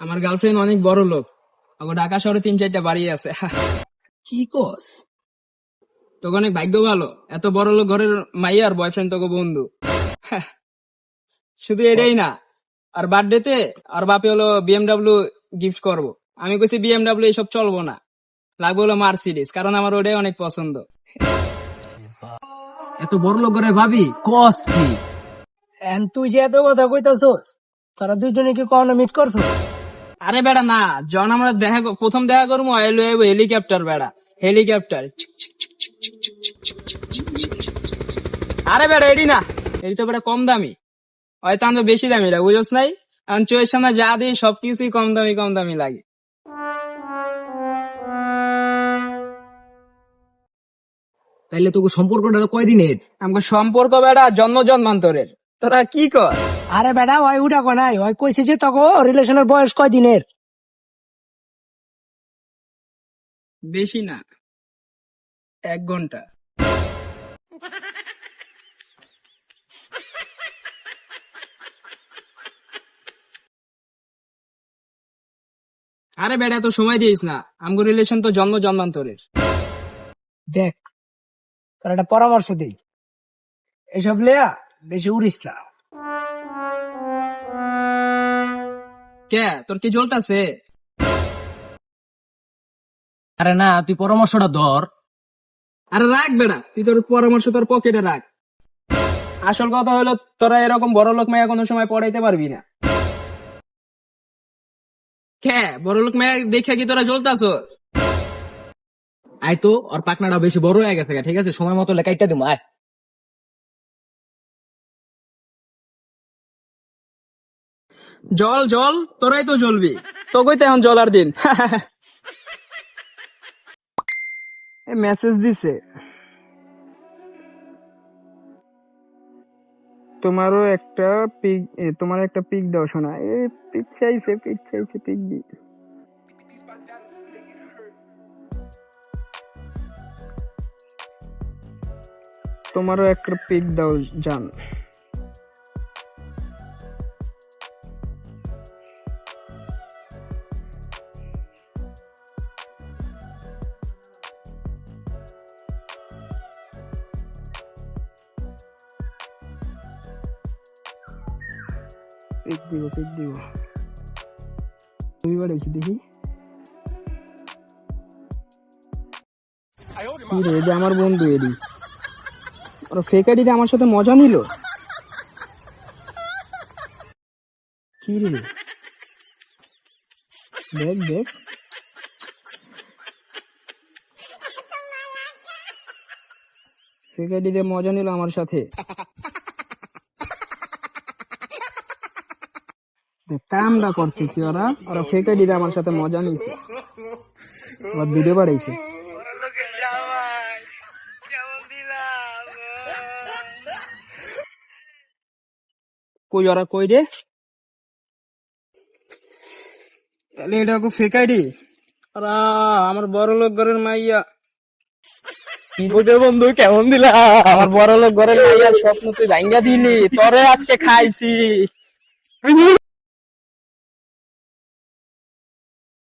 আমার গার্লফ্রেন্ড অনেক বড় লোক। ওকে ঢাকা শহরে তিন চারটা বাড়ি আছে। কি কস? তোকে অনেক ভাগ্য ভালো। এত বড় লোক ঘরের মাইয়া আর বয়ফ্রেন্ড তোকে বন্ধু। হ্যাঁ। শুধু এটাই না আর বার্থডেতে আর বাপে হলো বিএমডাব্লিউ গিফট করব। আমি কইছি বিএমডাব্লিউ এসব চলবো না। লাগবে হলো মার্সিডিস কারণ আমার ওটাই অনেক পছন্দ। এত বড় লোক করে ভাবি কস কি? তুই যে এত কথা কইতাছস তোরা দুজনে কি কখনো মিট করছ আরে বেড়া না জন আমরা দেখা প্রথম দেখা করব এলো হেলিকপ্টার বেড়া হেলিকপ্টার আরে বেড়া এডি না এডি তো বেড়া কম দামি হয়তো আমরা বেশি দামি লাগে বুঝোস নাই আমি চোখের সামনে যা দিই সবকিছুই কম দামি কম দামি লাগে তাইলে তোকে সম্পর্কটা কয়দিনের আমাকে সম্পর্ক বেড়া জন্ম জন্মান্তরের তোরা কি কর আরে বেটা ওই উঠা কয় নাই। ওই কইছে যে তোকে রিলেশনের বয়স কয়দিনের বেশি না। এক ঘণ্টা। আরে বেটা তো সময় দিস না। আমগো রিলেশন তো জন্ম জন্মান্তরের। দেখ তোর একটা পরামর্শ দিই। এসব লেয়া বেশি উড়িস না। কে? তোর কি জ্বলতাছে আরে না তুই পরামর্শটা ধর। আরে রাখ বেড়া তুই তোর পরামর্শ তোর পকেটে রাখ। আসল কথা হলো তোরা এরকম বড় লোক মায়া কোনো সময় পড়াইতে পারবি না। কে? বড় লোক মায়া দেখে কি তোরা জ্বলতাছ আয় তো ওর পাকনাটা বেশি বড় হয়ে গেছে ঠিক আছে? সময় মতো লেখাইটা দিম আয়। জল জল, তোরাই তো জ্বলবি। তো এখন জলার দিন। মেসেজ দিছে। তোমারও একটা পিক তোমার একটা পিক দাও শোনা এ পিক চাইছে পিক চাইছে পিক দি তোমারও একটা পিক দাও, জান। দিব দিব দেখি। রে আমার বন্ধু এডি। ওরা ফেক আইডিতে আমার সাথে মজা নিল? কি রে? দেখ দেখ। ফেক আইডিতে মজা নিল আমার সাথে। কামটা করছে কি ওরা? ওরা ফেক আইডিতে আমার সাথে মজা নিছে আবার ভিডিও বাড়াইছে কই ওরা কই রে? তাহলে এটা কো ফেক আইডি ওরা আমার বড় লোক ঘরের মাইয়া। বুঝে বন্ধু, কেমন দিলা? আমার বড় লোক ঘরের মাইয়ার স্বপ্ন তুই ভাঙ্গা দিলি। তোরে আজকে খাইছি।